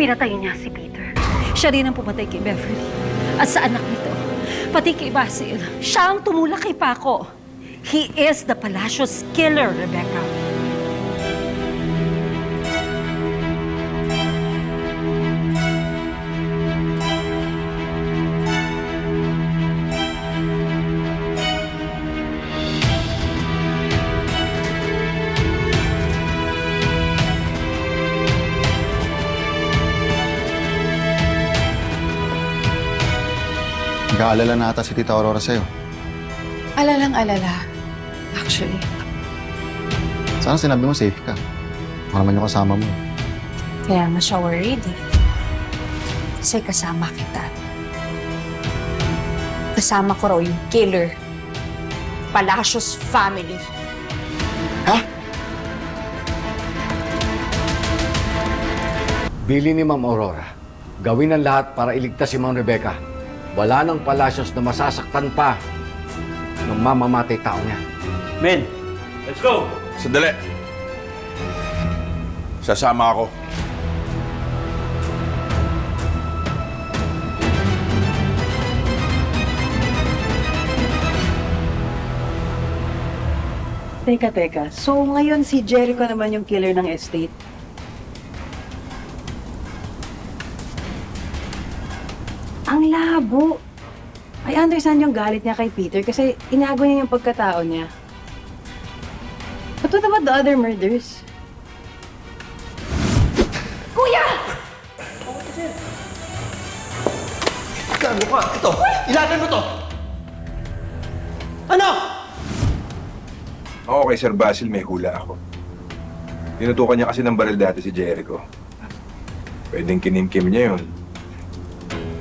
Pinatay niya si Peter. Siya rin ang pumatay kay Beverly. At sa anak nito, pati kay Basil, siya ang tumulak kay Paco. He is the Palacios killer, Rebecca. Nag-aalala na ata si Tita Aurora sa'yo. Alalang alala. Actually. Sana sinabi mo safe ka. Baka naman yung kasama mo. Kaya nga siya worried eh. Kasi kasama kita. Kasama ko raw yung killer. Palacios family. Bili ni Ma'am Aurora. Gawin ang lahat para iligtas si Ma'am Rebecca. Wala nang palasyos na masasaktan pa ng mamamatay tao niya. Men, let's go! Sandali. Sasama ako. Teka, teka. So, ngayon si Jericho naman yung killer ng estate? Ang labo. I understand yung galit niya kay Peter kasi inago niya yung pagkatao niya. But what about the other murders? Gago ka! Ito! Ilagan mo to! Ano? Ako kay Sir Basil may hula ako. Tinutukan niya kasi ng baril dati si Jericho. Pwedeng kinimkim niya yun.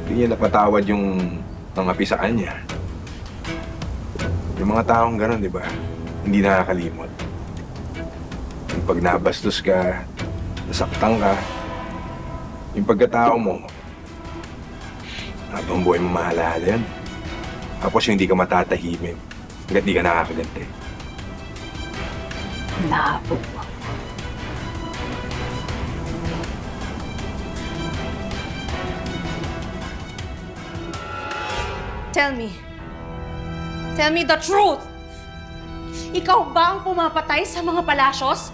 Hindi niya napatawad yung nangapisaan niya. Yung mga taong gano'n, di ba? Hindi nakakalimot. Yung pag nabastos ka, nasaktan ka, yung pagkatao mo, habang buhay mo mahalala yan. Tapos yung hindi ka matatahimik hanggat di ka nakakaganti. Labo. Tell me. Tell me the truth. Ikaw ba ang pumapatay sa mga palasyos?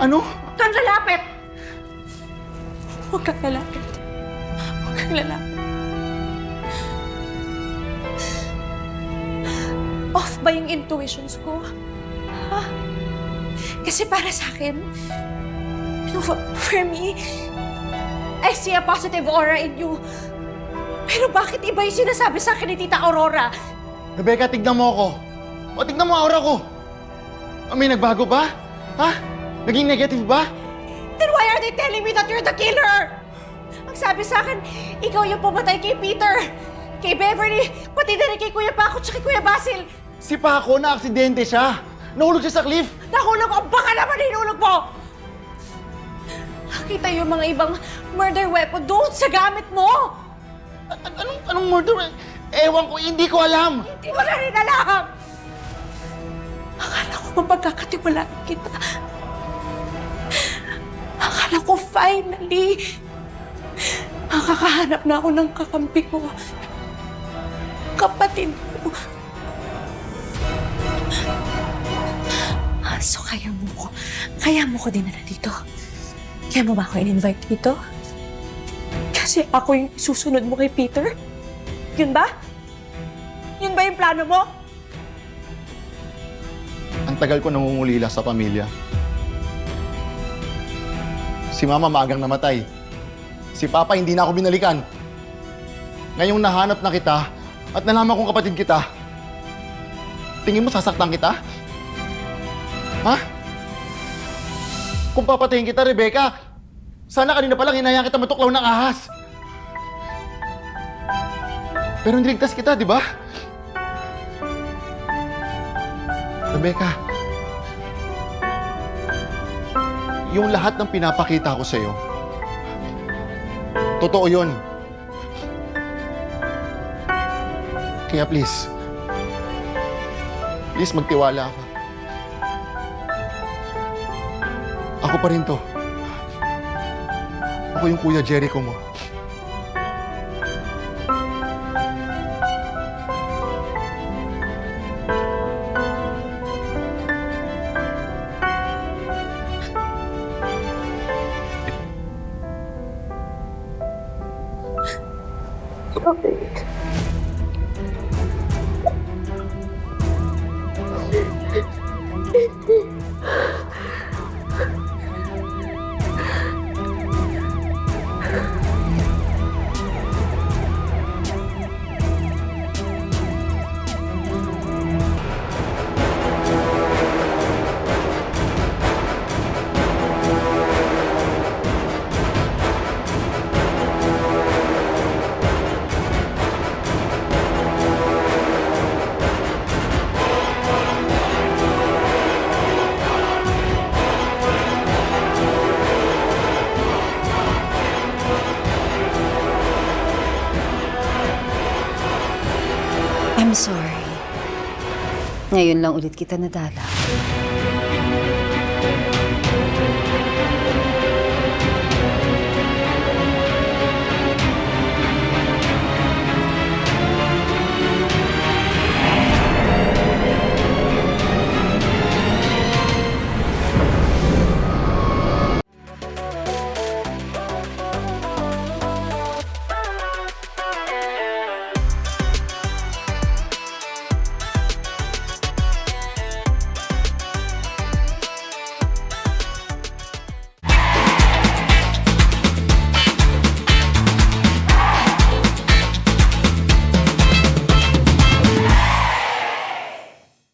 Ano? Huwag kang lalapit! Huwag kang lalapit. Huwag kang lalapit. Off ba yung intuitions ko? Ha? Kasi para sa akin, for, for me, I see a positive aura in you. Pero bakit iba yung sinasabi sa akin ni Tita Aurora? Rebecca, tignan mo ako. O, tignan mo aura ko. O, may nagbago ba? Ha? Naging negative ba? Then why are they telling me that you're the killer? Ang sabi sa akin, ikaw yung pumatay kay Peter, kay Beverly, pati na rin kay Kuya Paco at kay Kuya Basil. Si Paco, na aksidente siya. Nahulog siya sa cliff. Nahulog ang baka naman hinulog mo! Nakita yung mga ibang murder weapon doon sa gamit mo! A- a- anong, anong murder? Ewan ko, hindi ko alam. Hindi mo na rin alam! Akala ko mapagkakatiwalaan kita. Akala ko finally, makakahanap na ako ng kakampi ko. Kapatid ko. Ah, So kaya mo ko, kaya mo ko dinala dito. Kaya mo ba ako in-invite dito? Kasi ako yung susunod mo kay Peter? Yun ba? Yun ba yung plano mo? Ang tagal ko nangungulila sa pamilya. Si Mama maagang namatay. Si Papa hindi na ako binalikan. Ngayong nahanap na kita at nalaman kong kapatid kita, tingin mo sasaktan kita? Ha? Kung papatayin kita, Rebecca, sana kanina pa lang hinayaan kita matuklaw ng ahas. Pero niligtas kita, di ba? Rebecca, yung lahat ng pinapakita ko sa'yo, totoo yun. Kaya please, please magtiwala ka. Ako pa rin to. Ko yung Kuya Jericho mo. I'm sorry. Ngayon lang ulit kita nadala.